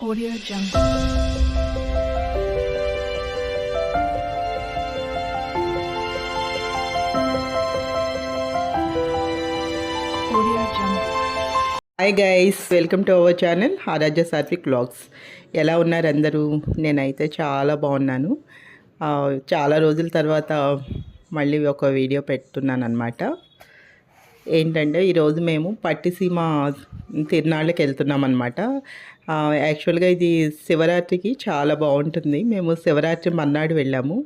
Audio Jungle. Audio Jungle. Hi guys welcome to our channel Aaradhya Satvik vlogs ఎలా ఉన్నారు అందరూ నేనైతే చాలా బాగున్నాను చాలా రోజుల తర్వాత మళ్ళీ ఒక వీడియో పెడుతున్నాను అనమాట ఏంటంటే ఈరోజు మేము పట్టిసీమ తిరునాళ్ళకి వెళ్తున్నాం అనమాట యాక్చువల్గా ఇది శివరాత్రికి చాలా బాగుంటుంది. మేము శివరాత్రి మర్నాడు వెళ్ళాము.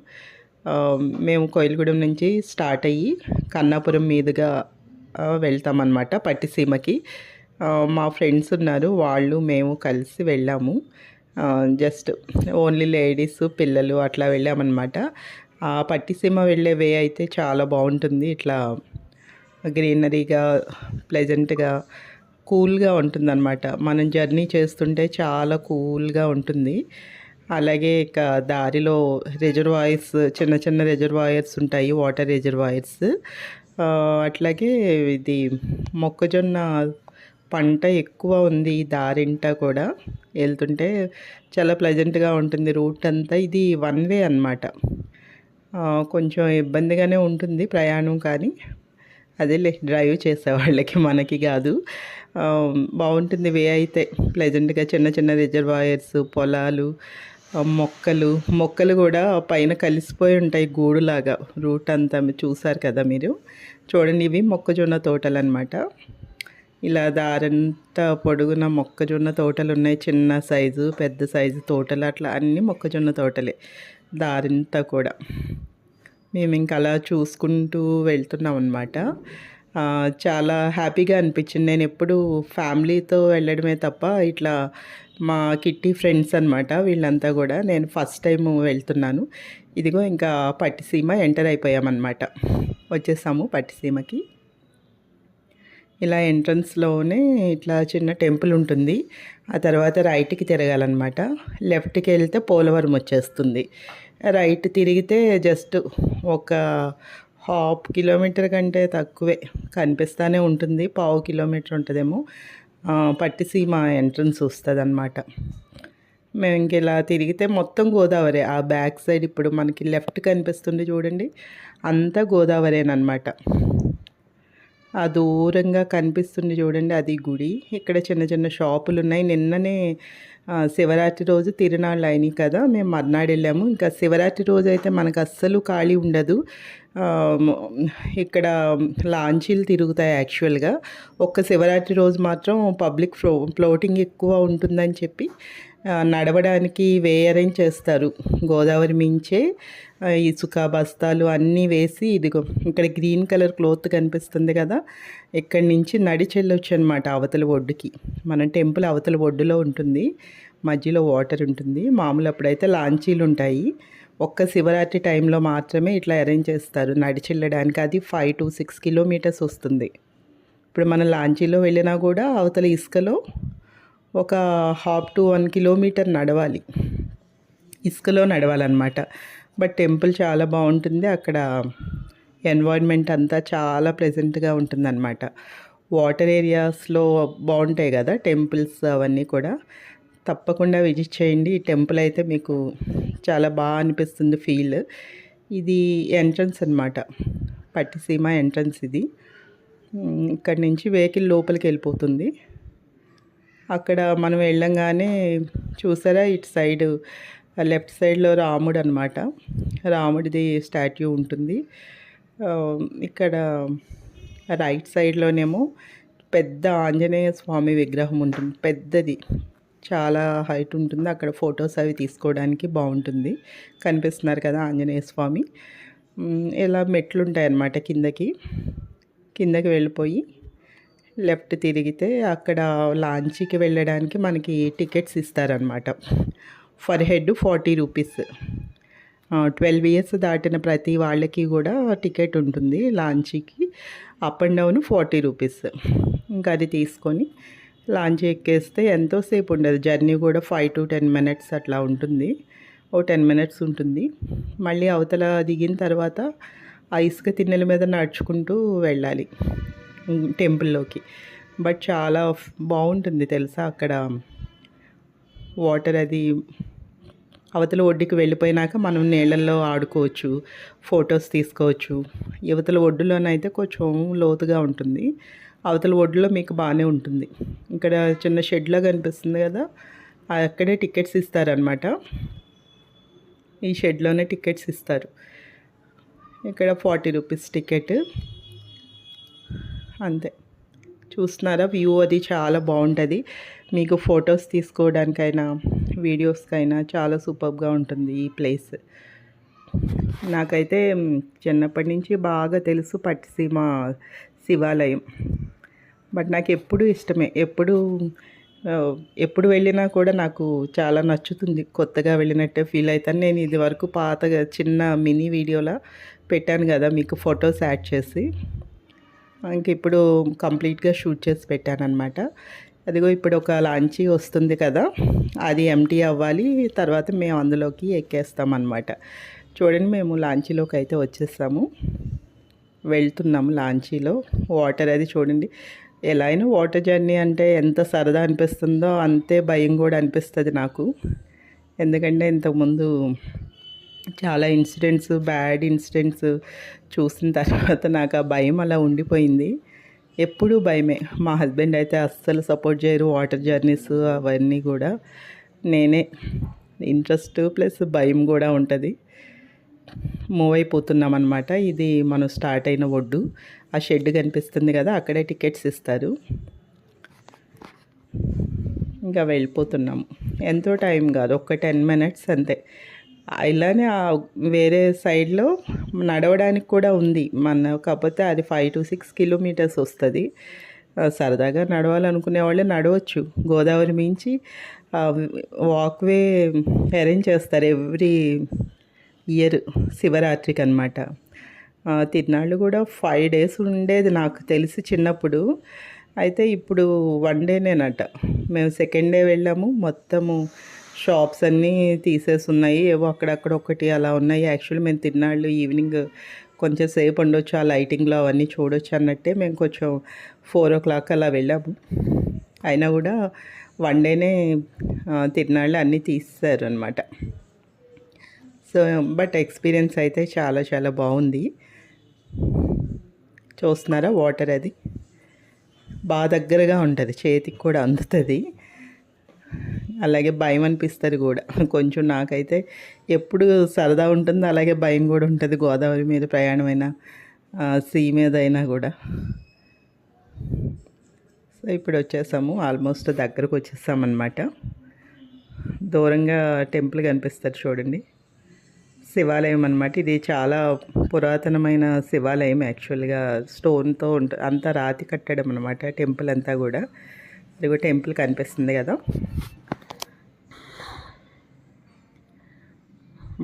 మేము కోయిలగూడెం నుంచి స్టార్ట్ అయ్యి కన్నాపురం మీదుగా వెళ్తామన్నమాట పట్టిసీమకి. మా ఫ్రెండ్స్ ఉన్నారు. వాళ్ళు మేము కలిసి వెళ్ళాము. జస్ట్ ఓన్లీ లేడీస్ పిల్లలు అట్లా వెళ్ళామన్నమాట. ఆ పట్టిసీమ వెళ్ళే వే అయితే చాలా బాగుంటుంది. ఇట్లా గ్రీనరీగా ప్లెజెంట్గా కూల్గా ఉంటుందన్నమాట. మనం జర్నీ చేస్తుంటే చాలా కూల్గా ఉంటుంది. అలాగే ఇక దారిలో రిజర్వాయర్స్ చిన్న చిన్న రిజర్వాయర్స్ ఉంటాయి వాటర్ రిజర్వాయర్స్ అట్లాగే ఇది మొక్కజొన్న పంట ఎక్కువ ఉంది ఈ దారింటా కూడా. వెళ్తుంటే చాలా ప్లెజెంట్గా ఉంటుంది రూట్ అంతా. ఇది వన్ వే అనమాట కొంచెం ఇబ్బందిగానే ఉంటుంది ప్రయాణం కానీ. అదేలే డ్రైవ్ చేసే వాళ్ళకి మనకి కాదు. బాగుంటుంది వే అయితే. ప్లెజెంట్గా చిన్న చిన్న రిజర్వాయర్స్ పొలాలు మొక్కలు. మొక్కలు కూడా పైన కలిసిపోయి ఉంటాయి గూడులాగా. రూట్ అంతా చూసారు కదా మీరు? చూడండి ఇవి మొక్కజొన్న తోటలు అనమాట ఇలా దారంతా పొడుగున మొక్కజొన్న తోటలు ఉన్నాయి చిన్న సైజు పెద్ద సైజు తోటలు అట్లా అన్నీ మొక్కజొన్న తోటలే. దారింత కూడా. మేము ఇంకా అలా చూసుకుంటూ వెళ్తున్నాం అనమాట చాలా హ్యాపీగా అనిపించింది. నేను ఎప్పుడు ఫ్యామిలీతో వెళ్ళడమే తప్ప ఇట్లా మా కిట్టి ఫ్రెండ్స్ అనమాట వీళ్ళంతా కూడా నేను ఫస్ట్ టైం వెళ్తున్నాను. ఇదిగో ఇంకా పట్టిసీమ ఎంటర్ అయిపోయామన్నమాట. వచ్చేసాము పట్టిసీమకి. ఇలా ఎంట్రన్స్లోనే ఇట్లా చిన్న టెంపుల్ ఉంటుంది. ఆ తర్వాత రైట్కి తిరగాలన్నమాట. లెఫ్ట్కి వెళ్తే పోలవరం వచ్చేస్తుంది. రైట్ తిరిగితే జస్ట్ ఒక హాఫ్ కిలోమీటర్ కంటే తక్కువే. కనిపిస్తూనే ఉంటుంది. పావు కిలోమీటర్ ఉంటుందేమో. పట్టిసీమ ఎంట్రన్స్ వస్తుంది అనమాట మేము ఇంకెలా తిరిగితే మొత్తం గోదావరి. ఆ బ్యాక్ సైడ్ ఇప్పుడు మనకి లెఫ్ట్ కనిపిస్తుంది చూడండి. అంతా గోదావరేనమాట ఆ దూరంగా కనిపిస్తుంది చూడండి అది గుడి. ఇక్కడ చిన్న చిన్న షాపులు ఉన్నాయి నిన్ననే శివరాత్రి రోజు తిరునాళ్ళు అయినాయి కదా మేము మర్నాడు వెళ్ళాము ఇంకా శివరాత్రి రోజు అయితే మనకు అస్సలు ఖాళీ ఉండదు. ఇక్కడ లాంచీలు తిరుగుతాయి యాక్చువల్గా. ఒక్క శివరాత్రి రోజు మాత్రం పబ్లిక్ ఫ్లో ఫ్లోటింగ్ ఎక్కువ ఉంటుందని చెప్పి నడవడానికి వే అరేంజ్ చేస్తారు. గోదావరి మించే ఇసుక బస్తాలు అన్నీ వేసి ఇదిగో ఇక్కడ గ్రీన్ కలర్ క్లోత్ కనిపిస్తుంది కదా ఇక్కడి నుంచి నడిచెళ్ళొచ్చు అనమాట అవతల ఒడ్డుకి. మన టెంపుల్ అవతల ఒడ్డులో ఉంటుంది. మధ్యలో వాటర్ ఉంటుంది. మామూలు అప్పుడైతే లాంచీలు ఉంటాయి ఒక్క శివరాత్రి టైంలో మాత్రమే ఇట్లా అరేంజ్ చేస్తారు. నడిచెళ్ళడానికి అది ఫైవ్ టు సిక్స్ కిలోమీటర్స్ వస్తుంది. ఇప్పుడు మన లాంచీలో వెళ్ళినా కూడా అవతల ఇసుకలో ఒక హాఫ్ టు వన్ కిలోమీటర్ నడవాలి. ఇసుకలో నడవాలన్నమాట. బట్ టెంపుల్ చాలా బాగుంటుంది. అక్కడ ఎన్వైర్న్మెంట్ అంతా చాలా ప్లెజెంట్గా ఉంటుందన్నమాట. వాటర్ ఏరియాస్లో బాగుంటాయి కదా టెంపుల్స్ అవన్నీ కూడా. తప్పకుండా విజిట్ చేయండి. ఈ టెంపుల్ అయితే మీకు చాలా బాగా అనిపిస్తుంది ఫీల్. ఇది ఎంట్రన్స్ అనమాట పట్టిసీమ ఎంట్రన్స్ ఇది. ఇక్కడి ఇక్కడ నుంచి వెహికల్ లోపలికి వెళ్ళిపోతుంది. అక్కడ మనం వెళ్ళంగానే చూసారా ఇటు సైడ్ లెఫ్ట్ సైడ్లో రాముడు అనమాట రాముడిది స్టాట్యూ ఉంటుంది. ఇక్కడ రైట్ సైడ్లోనేమో పెద్ద ఆంజనేయ స్వామి విగ్రహం ఉంటుంది. పెద్దది. చాలా హైట్ ఉంటుంది. అక్కడ ఫొటోస్ అవి తీసుకోవడానికి బాగుంటుంది. కనిపిస్తున్నారు కదా ఆంజనేయ స్వామి. ఇలా మెట్లు ఉంటాయి అన్నమాట కిందకి. కిందకి వెళ్ళిపోయి లెఫ్ట్ తిరిగితే అక్కడ లాంచీకి వెళ్ళడానికి మనకి టికెట్స్ ఇస్తారనమాట for head forty rupees. Twelve years దాటిన ప్రతి వాళ్ళకి కూడా టికెట్ ఉంటుంది లాంచీకి. Up and down forty rupees. ఇంకా అది తీసుకొని లాంచ్ ఎక్కేస్తే ఎంతోసేపు ఉండదు జర్నీ కూడా ఫైవ్ టు టెన్ మినిట్స్ అట్లా ఉంటుంది. ఓ టెన్ మినిట్స్ ఉంటుంది. మళ్ళీ అవతల దిగిన తర్వాత ఆ ఇసుక తిన్నెల మీద నడుచుకుంటూ వెళ్ళాలి. టెంపుల్లోకి. బట్ చాలా బాగుంటుంది తెలుసా అక్కడ? వాటర్ అది అవతల ఒడ్డుకి వెళ్ళిపోయినాక మనం నీళ్ళల్లో ఆడుకోవచ్చు ఫొటోస్ తీసుకోవచ్చు. యువతల ఒడ్డులోనైతే కొంచెం లోతుగా ఉంటుంది. అవతల ఒడ్డులో మీకు బాగానే ఉంటుంది. ఇక్కడ చిన్న షెడ్లో కనిపిస్తుంది కదా అక్కడే టికెట్స్ ఇస్తారనమాట ఈ షెడ్లోనే టికెట్స్ ఇస్తారు. ఇక్కడ ఫార్టీ రూపీస్ టికెట్. అంతే. చూస్తున్నారా? వ్యూ అది చాలా బాగుంటుంది. మీకు ఫొటోస్ తీసుకోవడానికైనా వీడియోస్కైనా చాలా సూపర్గా ఉంటుంది ఈ ప్లేస్. నాకైతే చిన్నప్పటి నుంచి బాగా తెలుసు పట్టిసీమ శివాలయం. బట్ నాకు ఎప్పుడు ఇష్టమే. ఎప్పుడు ఎప్పుడు వెళ్ళినా కూడా నాకు చాలా నచ్చుతుంది. కొత్తగా వెళ్ళినట్టే ఫీల్ అవుతాను. నేను ఇది వరకు పాతగా చిన్న మినీ వీడియోలా పెట్టాను కదా మీకు ఫొటోస్ యాడ్ చేసి. ఇంక ఇప్పుడు కంప్లీట్గా షూట్ చేసి పెట్టాను అనమాట అదిగో ఇప్పుడు ఒక లాంచీ వస్తుంది కదా అది ఎంటీ అవ్వాలి. తర్వాత మేము అందులోకి ఎక్కేస్తాం అనమాట చూడండి మేము లాంచీలోకి అయితే వచ్చేస్తాము వెళ్తున్నాము లాంచీలో. వాటర్ అది చూడండి. ఎలా అయినా వాటర్ జర్నీ అంటే ఎంత సరదా అనిపిస్తుందో అంతే భయం కూడా అనిపిస్తుంది నాకు. ఎందుకంటే ఇంతకుముందు చాలా ఇన్సిడెంట్స్ బ్యాడ్ ఇన్సిడెంట్స్ చూసిన తర్వాత నాకు ఆ భయం అలా ఉండిపోయింది. ఎప్పుడూ భయమే. మా హస్బెండ్ అయితే అస్సలు సపోర్ట్ చేయరు వాటర్ జర్నీస్ అవన్నీ కూడా. నేనే ఇంట్రెస్ట్ ప్లస్ భయం కూడా ఉంటుంది. మూవ్ అయిపోతున్నాం అనమాట ఇది మనం స్టార్ట్ అయిన ఒడ్డు. ఆ షెడ్ కనిపిస్తుంది కదా అక్కడే టికెట్స్ ఇస్తారు. ఇంకా వెళ్ళిపోతున్నాము. ఎంతో టైం కాదు ఒక టెన్ మినిట్స్ అంతే. ఇలానే వేరే సైడ్లో నడవడానికి కూడా ఉంది. మన కాకపోతే అది ఫైవ్ టు సిక్స్ కిలోమీటర్స్ వస్తుంది. సరదాగా నడవాలనుకునే వాళ్ళే నడవచ్చు. గోదావరి మించి వాక్వే అరేంజ్ చేస్తారు. ఎవ్రీ ఇయర్ శివరాత్రికి అనమాట తిరునాళ్ళు కూడా ఫైవ్ డేస్ ఉండేది నాకు తెలిసి చిన్నప్పుడు. అయితే ఇప్పుడు వన్ డేనేనట. మేము సెకండ్ డే వెళ్ళాము. మొత్తము షాప్స్ అన్నీ తీసేసి ఉన్నాయి ఏవో అక్కడక్కడ ఒకటి అలా ఉన్నాయి. యాక్చువల్లీ మేము తిరునాళ్ళు ఈవినింగ్ కొంచెం సేపు ఉండొచ్చు ఆ లైటింగ్లో అవన్నీ చూడొచ్చు అన్నట్టే మేము కొంచెం ఫోర్ ఓ క్లాక్ అలా వెళ్ళాము. అయినా కూడా వన్ డేనే తిరునాళ్ళు అన్నీ తీస్తారు అనమాట సో బట్ ఎక్స్పీరియన్స్ అయితే చాలా చాలా బాగుంది. చూస్తున్నారా? వాటర్ అది. బాగా దగ్గరగా ఉంటుంది. చేతికి కూడా అందుతుంది. అలాగే భయం అనిపిస్తుంది కూడా. కొంచెం నాకైతే ఎప్పుడు సరదా ఉంటుంది అలాగే భయం కూడా ఉంటుంది గోదావరి మీద ప్రయాణమైన సీ మీద అయినా కూడా. సో ఇప్పుడు వచ్చేసాము. ఆల్మోస్ట్ దగ్గరకు వచ్చేసామన్నమాట. దూరంగా టెంపుల్ కనిపిస్తారు చూడండి. శివాలయం అన్నమాట. ఇది చాలా పురాతనమైన శివాలయం యాక్చువల్గా. స్టోన్తో ఉంటుంది అంతా రాతి కట్టడం అనమాట టెంపుల్ అంతా కూడా. ఇది కూడా టెంపుల్ కనిపిస్తుంది కదా.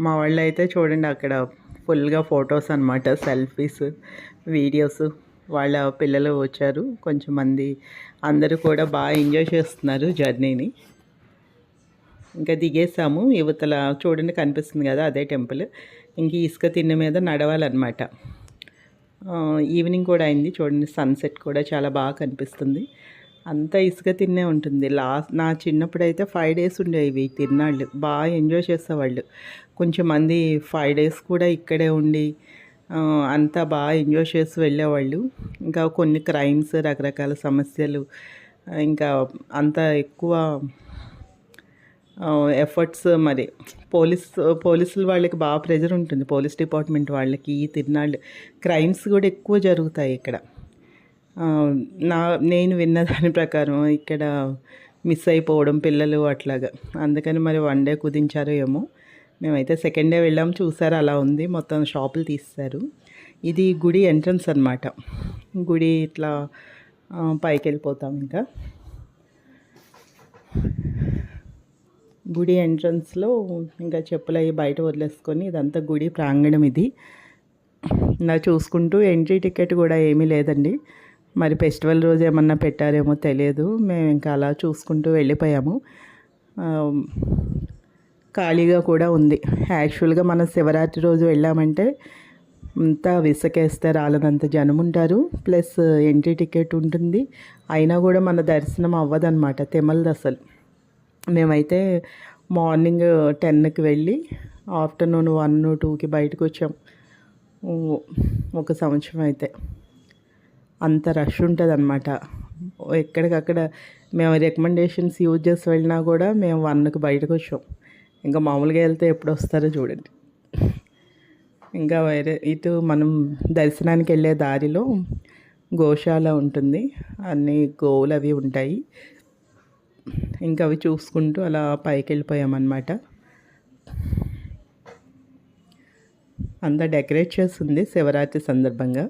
మా వాళ్ళు అయితే చూడండి అక్కడ ఫుల్గా ఫొటోస్ అనమాట సెల్ఫీస్ వీడియోస్. వాళ్ళ పిల్లలు వచ్చారు. కొంచెం మంది అందరూ కూడా బాగా ఎంజాయ్ చేస్తున్నారు జర్నీని. ఇంకా దిగేసాము. యువతల చూడండి కనిపిస్తుంది కదా అదే టెంపుల్. ఇంక ఇసుక తిన్న మీద నడవాలన్నమాట. ఈవినింగ్ కూడా అయింది. చూడండి సన్సెట్ కూడా చాలా బాగా కనిపిస్తుంది. అంతా ఇసుక తిన్నే ఉంటుంది. లాస్ట్ నా చిన్నప్పుడు అయితే ఫైవ్ డేస్ ఉండేవి తిన్నాళ్ళు. బాగా ఎంజాయ్ చేసేవాళ్ళు. కొంచెం మంది ఫైవ్ డేస్ కూడా ఇక్కడే ఉండి అంతా బాగా ఎంజాయ్ చేసి వెళ్ళేవాళ్ళు. ఇంకా కొన్ని క్రైమ్స్ రకరకాల సమస్యలు ఇంకా అంత ఎక్కువ ఎఫర్ట్స్ మరి పోలీస్ పోలీసులు వాళ్ళకి బాగా ప్రెజర్ ఉంటుంది. పోలీస్ డిపార్ట్మెంట్ వాళ్ళకి ఈ తిరునాళ్ళు క్రైమ్స్ కూడా ఎక్కువ జరుగుతాయి ఇక్కడ. నా నేను విన్న దాని ప్రకారం ఇక్కడ మిస్ అయిపోవడం పిల్లలు అట్లాగా. అందుకని మరి వన్ డే కుదించారో ఏమో. మేమైతే సెకండ్ డే వెళ్ళాం. చూసారు అలా ఉంది. మొత్తం షాపులు తీస్తారు. ఇది గుడి ఎంట్రన్స్ అనమాట గుడి ఇట్లా పైకి వెళ్ళిపోతాం ఇంకా. గుడి ఎంట్రన్స్లో ఇంకా చెప్పులు అవి బయట వదిలేసుకొని ఇదంతా గుడి ప్రాంగణం ఇది. నా చూసుకుంటూ ఎంట్రీ టికెట్ కూడా ఏమీ లేదండి. మరి ఫెస్టివల్ రోజు ఏమన్నా పెట్టారేమో తెలియదు. మేము ఇంకా అలా చూసుకుంటూ వెళ్ళిపోయాము. ఖాళీగా కూడా ఉంది. యాక్చువల్గా మనం శివరాత్రి రోజు వెళ్ళామంటే అంతా విసకేస్తే రాలనంత జనం ఉంటారు. ప్లస్ ఎంట్రీ టికెట్ ఉంటుంది. అయినా కూడా మన దర్శనం అవ్వదన్నమాట. తెమలది అసలు మేమైతే మార్నింగ్ టెన్కి వెళ్ళి ఆఫ్టర్నూన్ వన్ టూకి బయటకు వచ్చాం. ఒక సంవత్సరం అయితే. అంత రష్ ఉంటుంది అనమాట ఎక్కడికక్కడ మేము రికమెండేషన్స్ యూజ్ చేసి వెళ్ళినా కూడా మేము వన్కి బయటకు వచ్చాం. ఇంకా మామూలుగా వెళ్తే ఎప్పుడు వస్తారో చూడండి. ఇంకా వేరే ఇటు మనం దర్శనానికి వెళ్ళే దారిలో గోశాల ఉంటుంది. అన్ని గోవులు అవి ఉంటాయి. ఇంకా అవి చూసుకుంటూ అలా పైకి వెళ్ళిపోయామన్నమాట అంతా డెకరేట్ చేస్తుంది శివరాత్రి సందర్భంగా.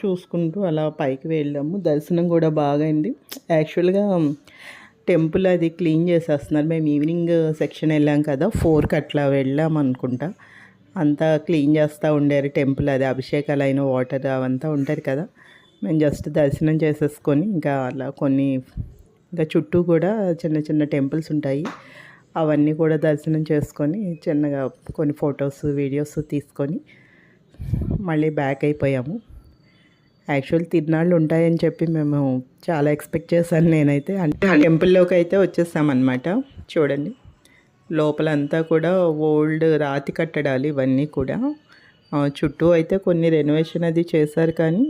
చూసుకుంటూ అలా పైకి వెళ్ళాము. దర్శనం కూడా బాగా అయింది యాక్చువల్గా టెంపుల్ అది క్లీన్ చేసేస్తున్నారు. మేము ఈవినింగ్ సెక్షన్ వెళ్ళాం కదా ఫోర్కి అట్లా వెళ్ళాం అనుకుంటా. అంతా క్లీన్ చేస్తూ ఉండారు టెంపుల్ అది అభిషేకాలు అయిన వాటర్ అవంతా ఉంటారు కదా. మేము జస్ట్ దర్శనం చేసేసుకొని ఇంకా అలా కొన్ని ఇంకా చుట్టూ కూడా చిన్న చిన్న టెంపుల్స్ ఉంటాయి. అవన్నీ కూడా దర్శనం చేసుకొని చిన్నగా కొన్ని ఫొటోస్ వీడియోస్ తీసుకొని మళ్ళీ బ్యాక్ అయిపోయాము. యాక్చువల్ తిరునాళ్ళు ఉంటాయని చెప్పి మేము చాలా ఎక్స్పెక్ట్ చేశాను నేనైతే. అంటే ఆ టెంపుల్లోకి అయితే వచ్చేసామన్నమాట. చూడండి. లోపలంతా కూడా ఓల్డ్ రాతి కట్టడాలు ఇవన్నీ కూడా. చుట్టూ అయితే కొన్ని రెనోవేషన్ అది చేశారు కానీ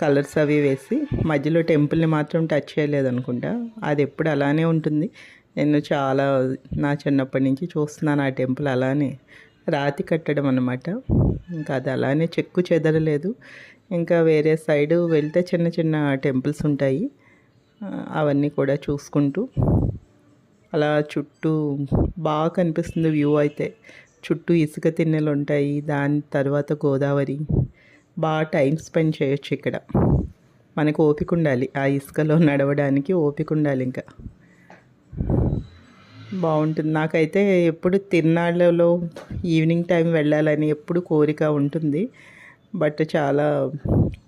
కలర్స్ అవి వేసి మధ్యలో టెంపుల్ని మాత్రం టచ్ చేయలేదు అనుకుంటా అది ఎప్పుడు అలానే ఉంటుంది. నేను చాలా నా చిన్నప్పటి నుంచి చూస్తున్నాను ఆ టెంపుల్ అలానే. రాతి కట్టడం అనమాట ఇంకా అది అలానే చెక్కు చెదరలేదు. ఇంకా వేరే సైడు వెళ్తే చిన్న చిన్న టెంపుల్స్ ఉంటాయి. అవన్నీ కూడా చూసుకుంటూ. అలా చుట్టూ బాగా కనిపిస్తుంది వ్యూ అయితే. చుట్టూ ఇసుక తిన్నెలు ఉంటాయి. దాని తర్వాత గోదావరి. బాగా టైం స్పెండ్ చేయొచ్చు ఇక్కడ. మనకు ఓపిక ఉండాలి. ఆ ఇసుకలో నడవడానికి ఓపిక ఉండాలి ఇంకా. బాగుంటుంది. నాకైతే ఎప్పుడు తిరునాళ్ళలో ఈవినింగ్ టైం వెళ్ళాలని ఎప్పుడు కోరిక ఉంటుంది. బట్ చాలా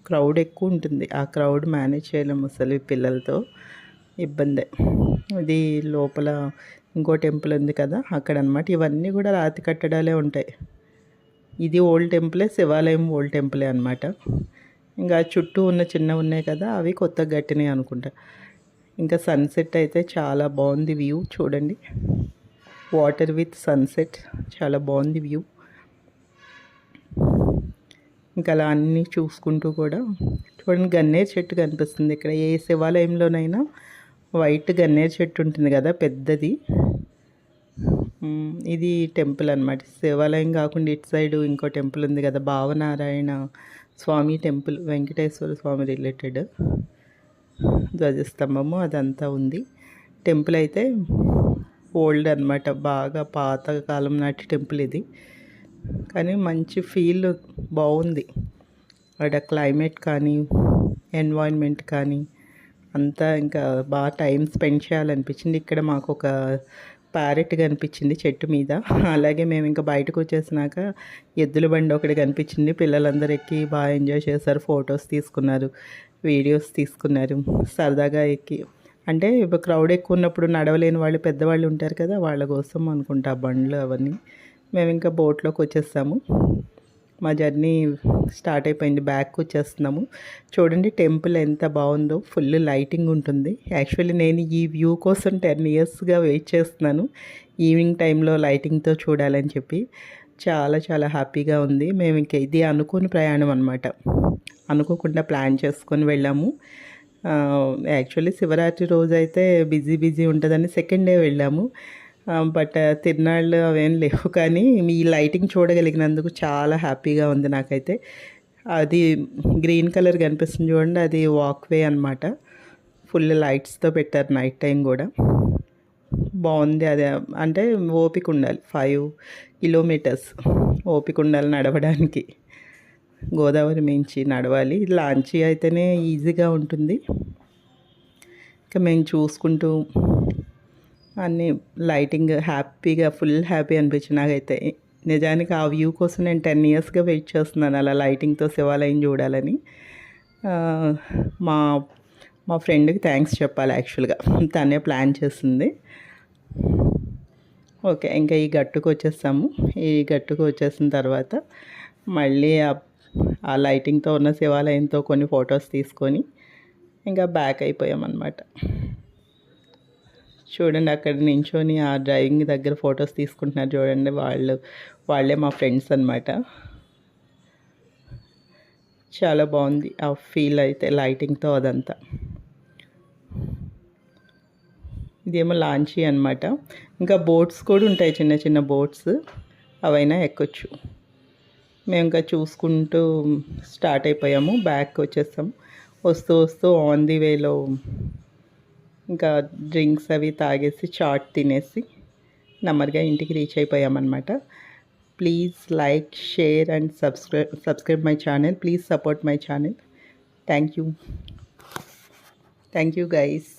క్రౌడ్ ఎక్కువ ఉంటుంది. ఆ క్రౌడ్ మేనేజ్ చేయలేము అసలు పిల్లలతో. ఇబ్బందే. ఇది లోపల ఇంకో టెంపుల్ ఉంది కదా అక్కడ అనమాట ఇవన్నీ కూడా రాతి కట్టడాలే ఉంటాయి. ఇది ఓల్డ్ టెంపులే శివాలయం ఓల్డ్ టెంపులే అనమాట ఇంకా చుట్టూ ఉన్న చిన్న ఉన్నాయి కదా అవి కొత్త గట్టినాయి అనుకుంటా. ఇంకా సన్సెట్ అయితే చాలా బాగుంది వ్యూ చూడండి. వాటర్ విత్ సన్సెట్ చాలా బాగుంది వ్యూ ఇంకా అలా అన్నీ చూసుకుంటూ కూడా చూడండి గన్నేరు చెట్టు కనిపిస్తుంది ఇక్కడ. ఏ శివాలయంలోనైనా వైట్ గన్నేరు చెట్టు ఉంటుంది కదా పెద్దది. ఇది టెంపుల్ అనమాట శివాలయం కాకుండా ఇటు సైడ్ ఇంకో టెంపుల్ ఉంది కదా భావనారాయణ స్వామి టెంపుల్ వెంకటేశ్వర స్వామి రిలేటెడ్ ధ్వజస్తంభము అదంతా ఉంది. టెంపుల్ అయితే ఓల్డ్ అనమాట బాగా పాతకాలం నాటి టెంపుల్ ఇది. కానీ మంచి ఫీల్ బాగుంది. అక్కడ క్లైమేట్ కానీ ఎన్వైర్న్మెంట్ కానీ అంతా ఇంకా బాగా టైం స్పెండ్ చేయాలనిపించింది. ఇక్కడ మాకు ఒక ప్యారెట్ కనిపించింది చెట్టు మీద. అలాగే మేము ఇంకా బయటకు వచ్చేసినాక ఎద్దుల బండి ఒకటి కనిపించింది. పిల్లలందరూ ఎక్కి బాగా ఎంజాయ్ చేశారు. ఫొటోస్ తీసుకున్నారు. వీడియోస్ తీసుకున్నారు. సరదాగా ఎక్కి. అంటే ఇప్పుడు క్రౌడ్ ఎక్కువ ఉన్నప్పుడు నడవలేని వాళ్ళు పెద్దవాళ్ళు ఉంటారు కదా వాళ్ళ కోసం అనుకుంటా ఆ బండ్లు అవన్నీ. మేము ఇంకా బోట్లోకి వచ్చేస్తాము మా జర్నీ స్టార్ట్ అయిపోయింది బ్యాక్ వచ్చేస్తున్నాము. చూడండి టెంపుల్ ఎంత బాగుందో ఫుల్ లైటింగ్ ఉంటుంది. యాక్చువల్లీ నేను ఈ వ్యూ కోసం టెన్ ఇయర్స్గా వెయిట్ చేస్తున్నాను. ఈవినింగ్ టైంలో లైటింగ్తో చూడాలని చెప్పి. చాలా చాలా హ్యాపీగా ఉంది. మేము ఇంకా ఇది అనుకోని ప్రయాణం అనమాట అనుకోకుండా ప్లాన్ చేసుకొని వెళ్ళాము. యాక్చువల్లీ శివరాత్రి రోజు అయితే బిజీ బిజీ ఉంటుందని సెకండ్ డే వెళ్ళాము. బట్ తిరునాళ్ళు అవేం లేవు. కానీ మీ లైటింగ్ చూడగలిగినందుకు చాలా హ్యాపీగా ఉంది నాకైతే. అది గ్రీన్ కలర్ కనిపిస్తుంది చూడండి అది వాక్వే అనమాట ఫుల్ లైట్స్తో పెట్టారు నైట్ టైం కూడా. బాగుంది అది. అంటే ఓపిక ఉండాలి ఫైవ్ కిలోమీటర్స్ ఓపిక ఉండాలి నడవడానికి. గోదావరి మించి నడవాలి. లాంచీ అయితేనే ఈజీగా ఉంటుంది. ఇంకా మేము చూసుకుంటూ అన్నీ లైటింగ్ హ్యాపీగా ఫుల్ హ్యాపీ అనిపించింది. నాకైతే నిజానికి ఆ వ్యూ కోసం నేను టెన్ ఇయర్స్గా వెయిట్ చేస్తున్నాను అలా లైటింగ్తో శివాలయం చూడాలని. మా మా ఫ్రెండ్కి థ్యాంక్స్ చెప్పాలి యాక్చువల్గా. తనే ప్లాన్ చేసింది. ఓకే ఇంకా ఈ గట్టుకు వచ్చేస్తాము. ఈ గట్టుకు వచ్చేసిన తర్వాత మళ్ళీ ఆ- ఆ లైటింగ్తో ఉన్న శివాలయంతో కొన్ని ఫొటోస్ తీసుకొని ఇంకా బ్యాక్ అయిపోయామన్నమాట. చూడండి అక్కడ నించొని ఆ డ్రైవింగ్ దగ్గర ఫొటోస్ తీసుకుంటున్నారు చూడండి వాళ్ళు. వాళ్ళే మా ఫ్రెండ్స్ అనమాట చాలా బాగుంది ఆ ఫీల్ అయితే లైటింగ్తో అదంతా. ఇదేమో లాంచీ అనమాట ఇంకా బోట్స్ కూడా ఉంటాయి చిన్న చిన్న బోట్స్. అవైనా ఎక్కొచ్చు. మేము ఇంకా చూసుకుంటూ స్టార్ట్ అయిపోయాము. బ్యాక్ వచ్చేస్తాం వస్తూ వస్తూ ఆన్ ది వేలో ఇంకా డ్రింక్స్ అవి తాగేసి చాట్ తినేసి నెమ్మదిగా ఇంటికి reach అయిపోయామన్నమాట. Please like share and subscribe subscribe my channel. Please support my channel. Thank you. Thank you guys.